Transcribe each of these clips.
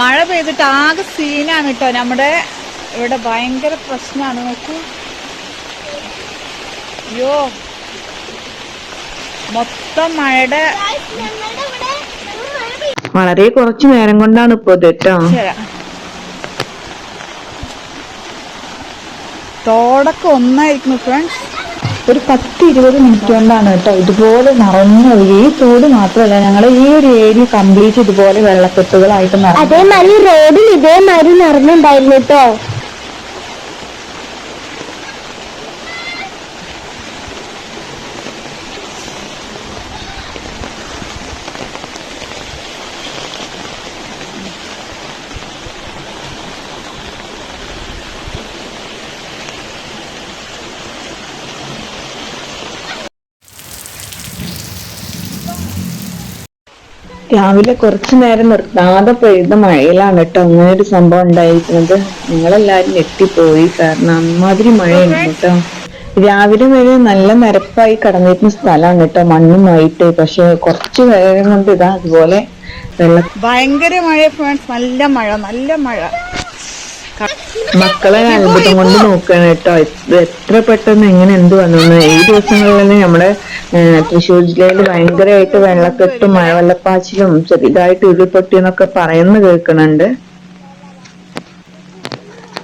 മഴ പെയ്തിട്ട് ആകെ സീനാണ് കേട്ടോ. നമ്മുടെ ഇവിടെ ഭയങ്കര പ്രശ്നമാണ്. നോക്കൂ. അയ്യോ. മൊത്തം മഴയുടെ. വളരെ കുറച്ചു നേരം കൊണ്ടാണ് ഇപ്പൊ ഇത് കേട്ടോ. തോടൊക്കെ ഒന്നായിരിക്കുന്നു ഫ്രണ്ട്സ് ഒരു പത്ത് ഇരുപത് മിനിറ്റ് കൊണ്ടാണ് കേട്ടോ ഇതുപോലെ നിറഞ്ഞൊഴുകി ഈ തോട് മാത്രമല്ല ഞങ്ങൾ ഈ ഒരു ഏരിയ കംപ്ലീറ്റ് ഇതുപോലെ വെള്ളക്കെട്ടുകളായിട്ട് നിറഞ്ഞു. അതേമാതിരി റോഡിൽ ഇതേമാതിരി നിറഞ്ഞിട്ടുണ്ടായിരുന്നു കേട്ടോ. രാവിലെ കുറച്ചു നേരം നിർത്താതെ പെയ്ത മഴയിലാണ് കേട്ടോ അങ്ങനെ ഒരു സംഭവം ഉണ്ടായിരിക്കുന്നത്. നിങ്ങളെല്ലാരും ഞെട്ടിപ്പോയി. കാരണം അമ്മാതിരി മഴയുണ്ട് കേട്ടോ. രാവിലെ വരെ നല്ല നിരപ്പായി കടന്നിരുന്ന സ്ഥലമാണ് കേട്ടോ. മണ്ണുമായിട്ട് പക്ഷെ കുറച്ച് നേരം കൊണ്ട് ഇതാ അതുപോലെ വെള്ളം ഭയങ്കര മഴ ഫ്രണ്ട്സ് നല്ല മഴ നല്ല മഴ. മക്കളെ അത്ഭുതം കൊണ്ട് നോക്കുകയാണ് കേട്ടോ. എത്ര പെട്ടെന്ന് എങ്ങനെ എന്ത് വന്നു ഈ ദിവസങ്ങളിൽ നമ്മുടെ തൃശ്ശൂർ ജില്ലയിൽ ഭയങ്കരമായിട്ട് വെള്ളക്കെട്ടും മഴവെള്ളപ്പാച്ചിലും ചെറുതായിട്ട് ഉരുൾപൊട്ടി എന്നൊക്കെ പറയുന്ന കേൾക്കണുണ്ട്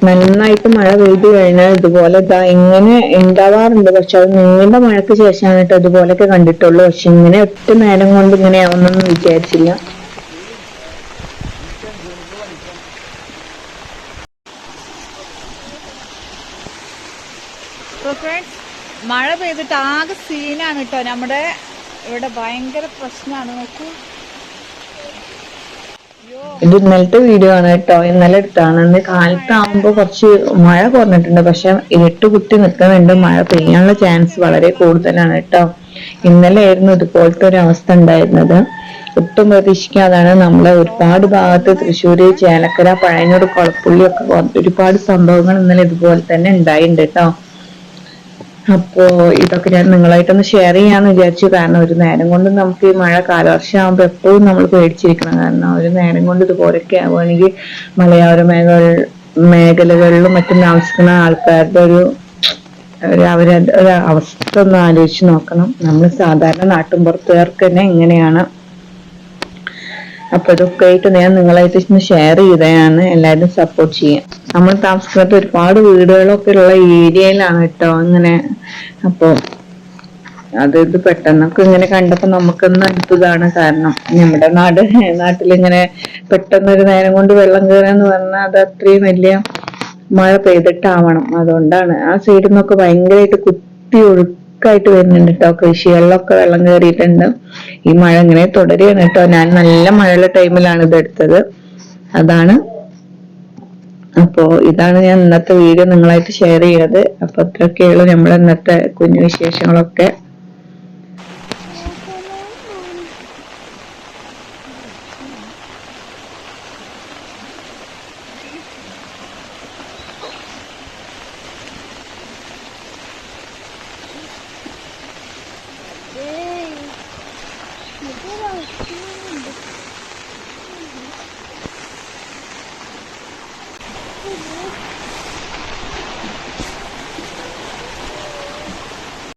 നന്നായിട്ട് മഴ പെയ്തു കഴിഞ്ഞാൽ ഇതുപോലെ ദാ ഇങ്ങനെ ഉണ്ടാവാറുണ്ട്. പക്ഷെ അത് നീണ്ട മഴയ്ക്ക് ശേഷമാണ് കേട്ടോ ഇതുപോലൊക്കെ കണ്ടിട്ടുള്ളൂ. പക്ഷെ ഇങ്ങനെ ഒറ്റ നേരം കൊണ്ട് ഇങ്ങനെ ആവുന്നൊന്നും വിചാരിച്ചില്ല. മഴ പെയ്തിട്ട് ആകെ സീനാണ് കേട്ടോ. നമ്മുടെ ഇവിടെ ഭയങ്കര പ്രശ്നമാണ് നോക്കൂ. ഇത് ഇന്നലത്തെ വീഡിയോ ആണ് കേട്ടോ. ഇന്നലെ എടുത്താണ്. ഇന്ന് കാലത്താവുമ്പോ കുറച്ച് മഴ കുറഞ്ഞിട്ടുണ്ട്. പക്ഷെ ഇരുട്ട് കുത്തി നിൽക്കുന്നുണ്ട്. മഴ പെയ്യാനുള്ള ചാൻസ് വളരെ കൂടുതലാണ് കേട്ടോ. ഇന്നലെ ആയിരുന്നു ഇതുപോലത്തെ ഒരു അവസ്ഥ ഉണ്ടായിരുന്നത്. ഒട്ടും പ്രതീക്ഷിക്കാതാണ്. നമ്മളെ ഒരുപാട് ഭാഗത്ത് തൃശ്ശൂര് ചേലക്കര പഴയനൂർ കുളപ്പുള്ളി ഒക്കെ ഒരുപാട് സംഭവങ്ങൾ ഇന്നലെ ഇതുപോലെ തന്നെ ഉണ്ടായിട്ടുണ്ട് കേട്ടോ. അപ്പോ ഇതൊക്കെ ഞാൻ നിങ്ങളായിട്ടൊന്ന് ഷെയർ ചെയ്യാന്ന് വിചാരിച്ചു. കാരണം ഒരു നേരം കൊണ്ട് നമുക്ക് ഈ മഴ കാലവർഷം എപ്പോഴും നമ്മൾ പേടിച്ചിരിക്കണം. കാരണം ഒരു നേരം കൊണ്ട് ഇതുപോലൊക്കെ ആവുകയാണെങ്കിൽ മലയോര മേഖല മേഖലകളിലും മറ്റും താമസിക്കുന്ന ആൾക്കാരുടെ ഒരു അവരുടെ ഒരു അവസ്ഥ ഒന്ന് ആലോചിച്ച് നോക്കണം. നമ്മൾ സാധാരണ നാട്ടിൻപുറത്തുകാർക്ക് തന്നെ ഇങ്ങനെയാണ് അപ്പൊ ഇതൊക്കെ ആയിട്ട് ഞാൻ നിങ്ങളായിട്ട് ഒന്ന് ഷെയർ ചെയ്തതാണ്. എല്ലാവരും സപ്പോർട്ട് ചെയ്യാം നമ്മൾ താമസിക്കുന്നത് ഒരുപാട് വീടുകളൊക്കെ ഉള്ള ഏരിയയിലാണ് കേട്ടോ അങ്ങനെ അപ്പൊ അത് ഇത് പെട്ടെന്നൊക്കെ ഇങ്ങനെ കണ്ടപ്പോ നമുക്കൊന്ന് അത്ഭുതമാണ് കാരണം. നമ്മുടെ നാട് നാട്ടിലിങ്ങനെ പെട്ടെന്നൊരു നേരം കൊണ്ട് വെള്ളം കയറാന്ന് പറഞ്ഞാൽ അത് അത്രയും വലിയ മഴ പെയ്തിട്ടാവണം. അതുകൊണ്ടാണ് ആ സൈഡിൽ നിന്നൊക്കെ ഭയങ്കരമായിട്ട് കുത്തി ഒഴുക്കായിട്ട് വരുന്നുണ്ട് കേട്ടോ കൃഷികളിലൊക്കെ വെള്ളം കയറിയിട്ടുണ്ട് ഈ മഴ ഇങ്ങനെ തുടരുകയാണ് കേട്ടോ ഞാൻ നല്ല മഴയുള്ള ടൈമിലാണ് ഇത് എടുത്തത്. അതാണ്. അപ്പോ ഇതാണ് ഞാൻ ഇന്നത്തെ വീഡിയോ നിങ്ങളായിട്ട് ഷെയർ ചെയ്തത് അപ്പൊ അത്രയൊക്കെയുള്ളൂ നമ്മുടെ ഇന്നത്തെ കുഞ്ഞു വിശേഷങ്ങളൊക്കെ. 뭐야?